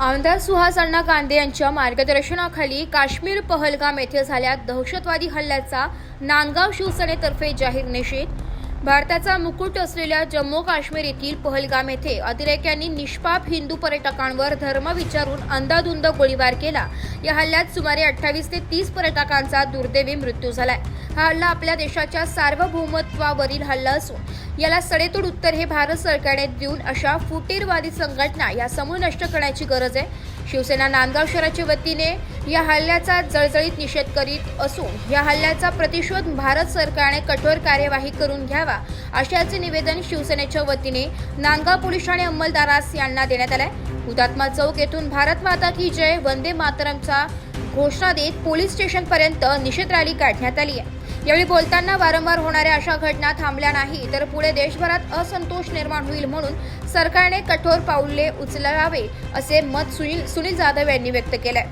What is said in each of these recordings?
आमदार सुहास अण्णा कांदे यांच्या मार्गदर्शनाखाली काश्मीर पहलगाम येथे झाल्या दहशतवादी हल्ल्याचा नांदगाव शिवसेनेतर्फे जाहीर निषेध. भारताचा मुकुट असलेल्या जम्मू काश्मीर येथील पहलगाम येथे अतिरेक्यांनी निष्पाप हिंदू पर्यटकांवर धर्म विचारून अंदाधुंद गोळीबार केला. या हल्ल्यात सुमारे अठ्ठावीस ते तीस पर्यटकांचा दुर्दैवी मृत्यू झालाय. हा हल्ला आपल्या देशाच्या सार्वभौमत्वावरील हल्ला असून याला सडेतोड उत्तर हे भारत सरकारने देऊन अशा फुटीरवादी संघटना या समूळ नष्ट करण्याची गरज आहे. शिवसेना नांदगाव शहराच्या वतीने या हल्ल्याचा जळजळीत निषेध करीत असून या हल्ल्याचा प्रतिशोध भारत सरकारने कठोर कार्यवाही करून घ्यावा अशाचे निवेदन शिवसेनेच्या वतीने नांदगाव पोलीस ठाणे अंमलदारास यांना देण्यात आलंय. हुतात्मा चौक येथून भारत माता की जय वंदे मातरमचा घोषणा देत पोलीस स्टेशनपर्यंत निषेध रॅली काढण्यात आली आहे. यावेळी बोलताना वारंवार होणाऱ्या अशा घटना थांबल्या नाही तर पुढे देशभरात असंतोष निर्माण होईल म्हणून सरकारने कठोर पाऊले उचलावे असे मत सुनील सुनील जाधव यांनी व्यक्त केलंय.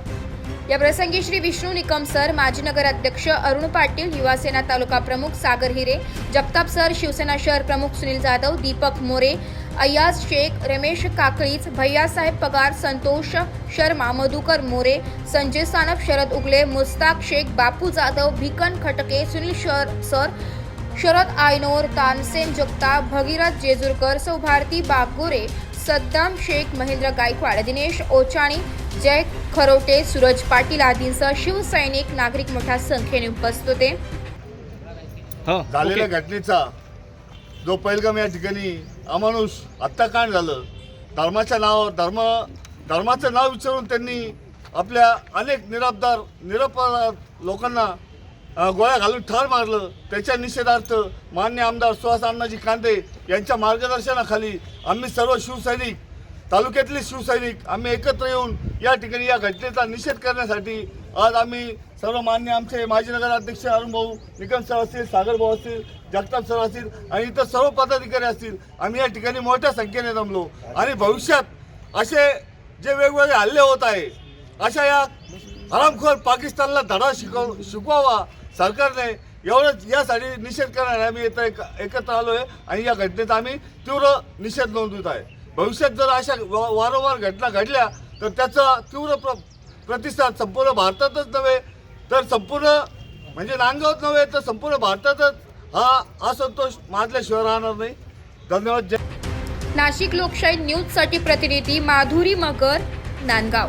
या प्रसंगी श्री विष्णू निकम सर माजी नगराध्यक्ष अरुण पाटील युवासेना तालुका प्रमुख सागर हिरे जगताप सर शिवसेना शहर प्रमुख सुनील जाधव दीपक मोरे अय्याज शेख रमेश काकळीच भैयासाहेब पगार संतोष शर्मा मधुकर मोरे संजय सानप शरद उगले मुस्ताक शेख बापू जाधव भिकन खटके सुनील शर सर शरद आयनोर तानसेन जगताप भगीरथ जेजुरकर सौभारती बागोरे सद्दाम शेख महेंद्र गायकवाड दिनेश ओचाणी जय खरोटे सूरज पाटील आदींसह शिवसैनिक नागरिक मोठ्या संख्येने उपस्थित होते हा झालेल्या. घटनेचा जो पैलगाम या ठिकाणी अमानुष हत्याकांड झालं धर्माच्या नावावर धर्म धर्माचं नाव विचारून त्यांनी आपल्या अनेक निरापदार निरपराध लोकांना गोळ्या घालून ठार मारलं त्याच्या निषेधार्थ मान्य आमदार सुहास अण्णाजी कांदे यांच्या मार्गदर्शनाखाली आम्ही सर्व शिवसैनिक तालुक्यातले शिवसैनिक आम्ही एकत्र येऊन या ठिकाणी या घटनेचा निषेध करण्यासाठी आज आम्ही सर्व मान्य आमचे माजी नगराध्यक्ष अरुण भाऊ निकम सर असतील सागर भाऊ असतील जगताप सर असतील आणि इतर सर्व पदाधिकारी असतील आम्ही या ठिकाणी मोठ्या संख्येने जमलो. आणि भविष्यात असे जे वेगवेगळे हल्ले होत आहे अशा या हरामखोर पाकिस्तानला धडा शिकव शिकवावा सरकारने एवढंच यासाठी निषेध करणार आम्ही इथं एक एकत्र आलो आहे आणि या घटनेचा आम्ही तीव्र निषेध नोंदवत आहे. भविष्यात जर अशा वारंवार घटना घडल्या तर त्याचा तीव्र प्र प्रतिसाद संपूर्ण भारतातच नव्हे तर संपूर्ण म्हणजे नांदगावच नव्हे तर संपूर्ण भारतातच हा असंतोष माजल्याशिवाय राहणार नाही. धन्यवाद. जय नाशिक लोकशाही न्यूजसाठी प्रतिनिधी माधुरी मगर नांदगाव.